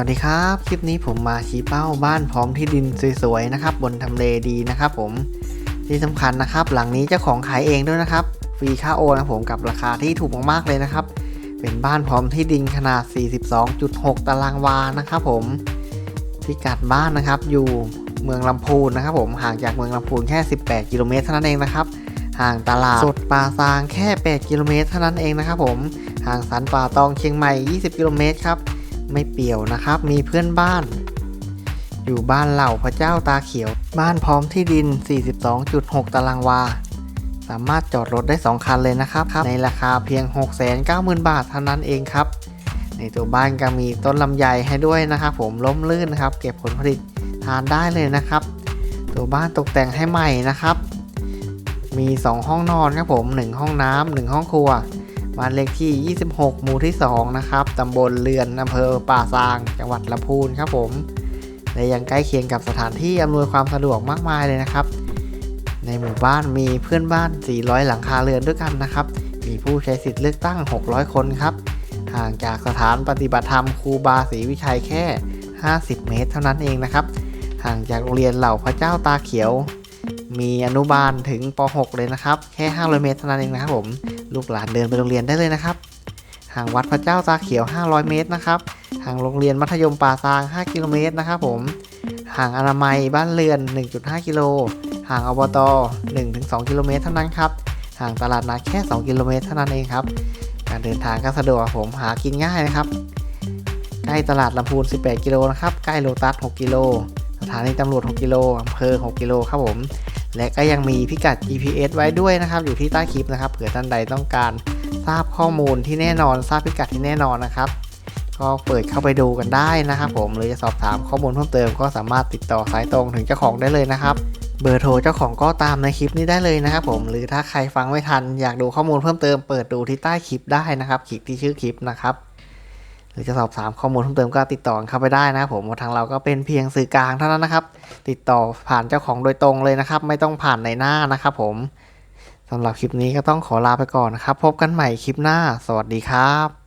วัสดีครับ คลิปนี้ผมมาชี้เป้าบ้านพร้อมที่ดินสวยๆนะครับ บนทำเลดีนะครับผมที่สำคัญนะครับ หลังนี้เจ้าของขายเองด้วยนะครับ ฟรีค่าโอนนะผมกับราคาที่ถูกมากๆเลยนะครับ เป็นบ้านพร้อมที่ดินขนาด 42.6 ตารางวานะครับผมพิกัดบ้านนะครับ อยู่เมืองลำพูนนะครับ ผมห่างจากเมืองลำพูนแค่ 18 กิโลเมตรเท่านั้นเองนะครับห่างตลาดสดป่าซางแค่ 8 กิโลเมตรเท่านั้นเองนะครับผมห่างสันป่าตองเชียงใหม่ 20 กิโลเมตรครับ ไม่เปี่ยวนะครับ มีเพื่อนบ้าน อยู่บ้านเหล่าพระเจ้าตาเขียว บ้านพร้อมที่ดิน 42.6 ตารางวา สามารถจอดรถได้ 2 คันเลยนะครับในราคาเพียง 690,000 บาทเท่านั้นเองครับ ในตัวบ้านก็มีต้นลำไยให้ด้วยนะครับผมล้มลื่นนะครับ เก็บผลผลิตทานได้เลยนะครับ ตัวบ้านตกแต่งให้ใหม่นะครับ มี 2 ห้องนอนครับผม 1 ห้องน้ำ1ห้องครัว บ้านเลขที่ 26 หมู่ที่ 2 นะครับ ตำบลเรือนอำเภอป่าซาง จังหวัดลำพูนครับผม และยังใกล้เคียงกับสถานที่อำนวยความสะดวกมากมายเลยนะครับ ในหมู่บ้านมีเพื่อนบ้าน 400 หลังคาเรือนด้วยกันนะครับ มีผู้ใช้สิทธิ์เลือกตั้ง 600 คนครับ ห่างจากสถานปฏิบัติธรรมครูบาศรีวิชัยแค่ 50 เมตร เท่านั้นเองนะครับ ห่างจากโรงเรียนเหล่าพระเจ้าตาเขียว มีอนุบาลถึงป .6 เลยนะครับ แค่ 500 เมตรเท่านั้นเองนะครับผม ลูกหลานเดินไปโรงเรียนได้เลยนะครับ ห่างวัดพระเจ้าตาเขียว 500 เมตรนะครับ ห่างโรงเรียนมัธยมป่าซาง 5 กิโลเมตรนะครับผม ห่างอนามัยบ้านเรือน 1.5 กิโล ห่างอบต 1-2 กิโลเมตรเท่านั้นครับ ห่างตลาดนัดแค่ 2 กิโลเมตรเท่านั้นเองครับ การเดินทางก็สะดวกผมหากินง่ายนะครับ ใกล้ตลาดลำพูน 18 กิโลนะครับ ใกล้โลตัส 6 กิโล สถานีตำรวจ 6 กิโลอำเภอ 6 กิโลครับผม และก็ยังมีพิกัด GPS ไว้ด้วยนะครับ อยู่ที่ใต้คลิปนะครับเผื่อท่านใดต้องการทราบข้อมูลที่แน่นอน ทราบพิกัดที่แน่นอนนะครับ ก็เปิดเข้าไปดูกันได้นะครับ ผมหรือจะสอบถามข้อมูลเพิ่มเติมก็สามารถติดต่อสายตรงถึงเจ้าของได้เลยนะครับ เบอร์โทรเจ้าของก็ตามในคลิปนี้ได้เลยนะครับ ผมหรือถ้าใครฟังไม่ทันอยากดูข้อมูลเพิ่มเติมเปิดดูที่ใต้คลิปได้นะครับ คลิปที่ชื่อคลิปนะครับ รือจะสอบถามข้อมูลเพิ่มเติมก็ติดต่อเข้าไปได้นะผมทางเราก็เป็นเพียงสื่อกลางเท่านั้นนะครับ ติดต่อผ่านเจ้าของโดยตรงเลยนะครับ ไม่ต้องผ่านในหน้านะครับ ผมสำหรับคลิปนี้ก็ต้องขอลาไปก่อนนะครับ พบกันใหม่คลิปหน้า สวัสดีครับ